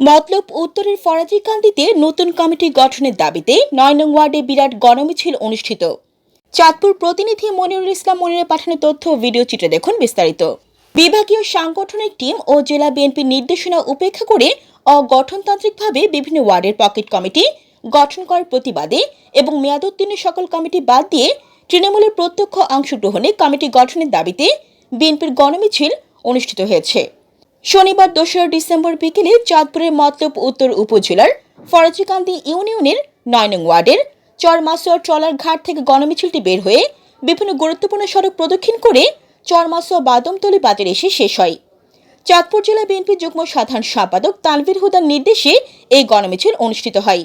মতলব উত্তরের ফরাজিকান্দিতে নতুন কমিটি গঠনের দাবিতে নয় নং ওয়ার্ডে বিরাট গণমিছিল অনুষ্ঠিত। চাঁদপুর প্রতিনিধি মনিরুল ইসলাম মনিরের পাঠানো তথ্য ভিডিও চিত্রে দেখুন বিস্তারিত। বিভাগীয় সাংগঠনিক টিম ও জেলা বিএনপির নির্দেশনা উপেক্ষা করে অগঠনতান্ত্রিকভাবে বিভিন্ন ওয়ার্ডের পকেট কমিটি গঠন করার প্রতিবাদে এবং মেয়াদোত্তীর্ণ সকল কমিটি বাদ দিয়ে তৃণমূলের প্রত্যক্ষ অংশগ্রহণে কমিটি গঠনের দাবিতে বিএনপির গণমিছিল অনুষ্ঠিত হয়েছে। শনিবার দোসরা ডিসেম্বর বিকেলে চাঁদপুরের মতলব উত্তর উপজেলার ফরাজিকান্দি ইউনিয়নের নয় নং ওয়ার্ডের চরমাসুয়া ট্রলার ঘাট থেকে গণমিছিলটি বের হয়ে বিভিন্ন গুরুত্বপূর্ণ সড়ক প্রদক্ষিণ করে চরমাসুয়া বাদমতলি বাজারে এসে শেষ হয়। চাঁদপুর জেলা বিএনপি যুগ্ম সাধারণ সম্পাদক তানভীর হুদার নির্দেশে এই গণমিছিল অনুষ্ঠিত হয়।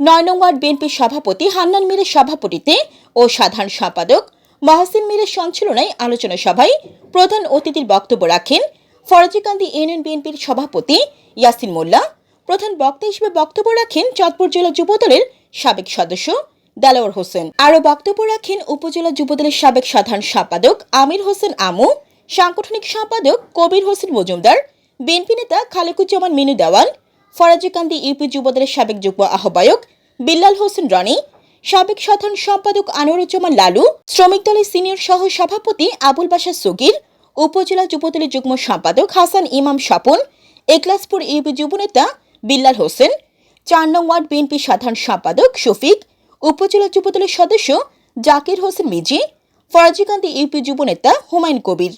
নয় নং ওয়ার্ড বিএনপির সভাপতি হান্নান মীরের সভাপতিতে ও সাধারণ সম্পাদক মহসিন মীরের সঞ্চালনায় আলোচনা সভায় প্রধান অতিথির বক্তব্য রাখেন ফরাজিকান্দি ইউনিয়ন বিএনপির সভাপতি ইয়াসিন মোল্লা, প্রধান বক্তা হিসেবে বক্তব্য রাখেন চাঁদপুর জেলা যুবদলের সাবেক সদস্য দেলাওয়ার হোসেন। আরও বক্তব্য রাখেন উপজেলা যুবদলের সাবেক সাধারণ সম্পাদক আমির হোসেন আমু, সাংগঠনিক সম্পাদক কবির হোসেন মজুমদার, বিএনপি নেতা খালেকুজ্জামান মিনু দেওয়াল, ফরাজিকান্দি ইউপি যুবদলের সাবেক যুগ্ম আহ্বায়ক বিল্লাল হোসেন রনি, সাবেক সাধারণ সম্পাদক আনোয়ারুজ্জামান লালু, শ্রমিক দলের সিনিয়র সহ সভাপতি আবুল বাশা সগির উপজেলা যুবদলের যুগ্ম সম্পাদক হাসান ইমাম স্বপন একলাসপুর ইউপি যুবনেতা বিল্লাল হোসেন, চার নং ওয়ার্ড বিএনপি সাধারণ সম্পাদক শফিক, উপজেলা যুবদলের সদস্য জাকির হোসেন মিজি ফরাজিকান্দি ইউপি যুবনেতা হুমায়ুন কবির।